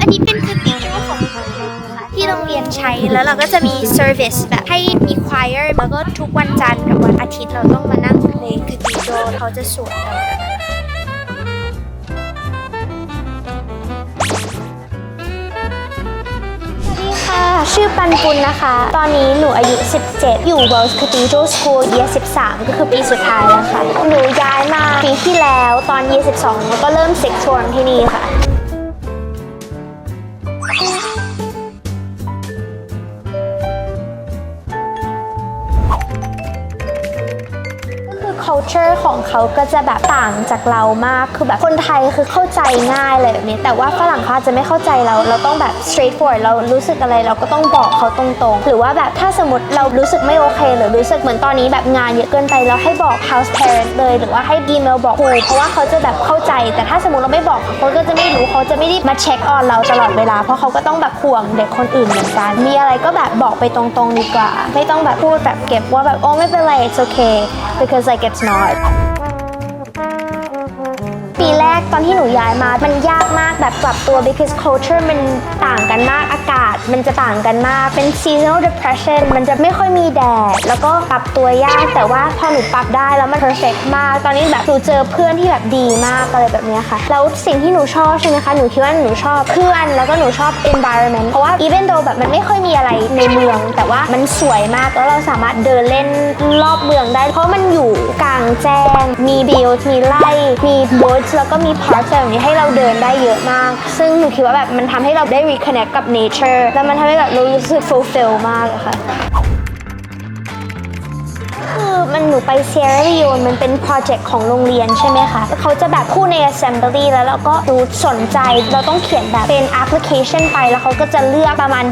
อันนี้เป็นคาทีดรัลของที่โรงเรียนใช้แล้วเราก็จะมีเซอร์วิสแบบให้มีควายร์แล้วก็ทุกวันจันทร์กับวันอาทิตย์เราต้องมานั่งในคาทีดรัลเขาจะสวดอะไรแบบนั้นสวัสดีค่ะชื่อปันปุณนะคะ ตอนนี้หนูอายุ 17 อยู่ Wells Cathedral School Year 13 ก็คือปีสุดท้ายแล้วค่ะ หนูย้ายมาปีที่แล้วตอน Year 12 แล้วก็เริ่ม Sixth Form ที่นี่ค่ะ culture ของเขาก็จะแบบต่างจากเรามาก คือแบบคนไทยคือเข้าใจง่ายเลยแบบนี้ แต่ว่าฝรั่งเขาจะไม่เข้าใจเรา เราต้องแบบ straightforward เรารู้สึกอะไรเราก็ต้องบอกเขาตรงๆ หรือว่าแบบถ้าสมมติเรารู้สึกไม่โอเค หรือรู้สึกเหมือนตอนนี้แบบงานเยอะเกินไปเราให้บอก house parent เลย หรือว่าให้อีเมลบอกครูเพราะว่าเขาจะแบบเข้าใจ แต่ถ้าสมมติเราไม่บอกเขาก็จะไม่รู้เขาจะไม่ได้มาเช็คออนเราตลอดเวลา เพราะเขาก็ต้องแบบห่วงเด็กคนอื่นเหมือนกัน มีอะไรก็แบบบอกไปตรงๆดีกว่า ไม่ต้องแบบพูดแบบเก็บว่าแบบโอ้ไม่เป็นไร it's okay because like it's not God. ปีแรกตอนที่หนูย้ายมา มันยากมากแบบปรับตัว because culture มันต่างกันมากอากาศ มันจะต่างกันมากเป็น seasonal depression มันจะไม่ค่อยมีแดด แล้วก็ปรับตัวยาก แต่ว่าพอหนูปรับได้แล้วมัน perfect มาก ตอนนี้แบบหนูเจอเพื่อนที่แบบดีมากอะไรแบบนี้ค่ะ แล้วสิ่งที่หนูชอบใช่ไหมคะ หนูคิดว่าหนูชอบเพื่อน แล้วก็หนูชอบ environment เพราะว่า even though แบบมันไม่ค่อยมีอะไรในเมือง แต่ว่ามันสวยมาก แล้วเราสามารถเดินเล่นรอบเมืองได้ เพราะมันอยู่กลางแจ้ง มีบิลมีไร่มี woods แล้วก็มี parks อะไรแบบนี้ให้เราเดินได้เยอะมาก ซึ่งหนูคิดว่าแบบมันทำให้เราได้ reconnect กับ nature แล้วมันทำให้แบบเรารู้สึก fulfill มากอะค่ะ ไปเซียร่าลีโอนมันเป็นโปรเจกต์ของโรงเรียนใช่ไหมคะเขาจะแบบพูดใน assembly แล้วเราก็ดูสนใจเราต้องเขียนแบบเป็นแอปพลิเคชันไปแล้วเขาก็จะเลือกประมาณ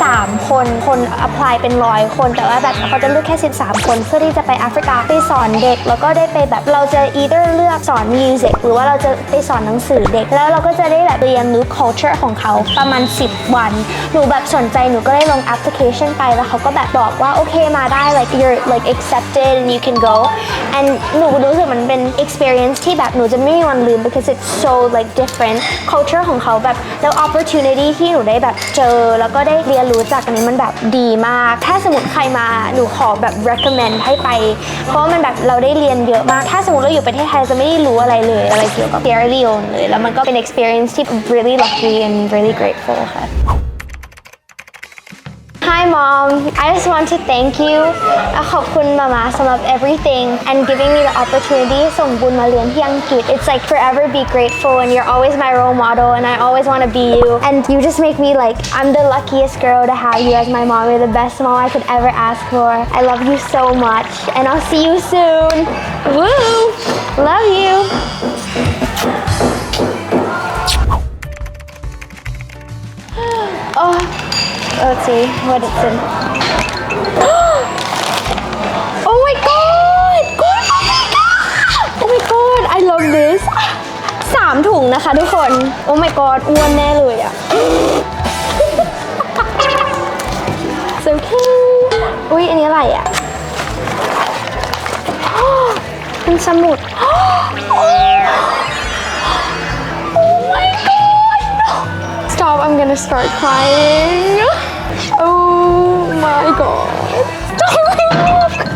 13 คนคน apply เป็นร้อยคน แต่ว่าแบบเขาจะเลือกแค่ 13 คนเพื่อที่จะไปแอฟริกาไปสอนเด็ก แล้วก็ได้ไปแบบเราจะ either เลือกสอน music หรือว่าเราจะไปสอนหนังสือเด็ก แล้วเราก็จะได้แบบเรียนรู้ culture ของเขาประมาณ 10 วัน หนูแบบสนใจหนูก็ได้ลงแอปพลิเคชันไปแล้วเขาก็แบบบอกว่าโอเคมาได้ like you're like accepted and you can go and หนูรู้สึกมันเป็น experience ที่แบบหนูจะไม่มีวันลืม because it's so like different culture ของเขาแบบแล้ว opportunity ที่หนูได้แบบเจอ แล้วก็ได้เรียนรู้จากอันนี้มันแบบดีมาก ถ้าสมมติใครมาหนูขอแบบ recommend ให้ไป เพราะมันแบบเราได้เรียนเยอะมาก ถ้าสมมติเราอยู่ประเทศไทยจะไม่ได้รู้อะไรเลยอะไรเกี่ยวกับ Sierra Leone เลย แล้วมันก็เป็น experience ที่ really lucky and really grateful ค่ะ mom I just want to thank you อ่ะขอบคุณมามาสำหรับ everything and giving me the opportunity ส่งบุญมาเรียนที่อังกฤษ It's like forever be grateful and you're always my role model and I always want to be you and you just make me like I'm the luckiest girl to have you as my mom You're the best mom I could ever ask for I love you so much and I'll see you soon Woo love you oh Let's see what it's in Oh my god! God! Oh my god! Oh my god! I love this สามถุงนะคะทุกคน Oh my god อ้วนแน่เลยอะ so cute อุ้ยอันนี้อะไรอะเป็นสมุด Oh my god! Stop, I'm gonna start crying. Oh my god.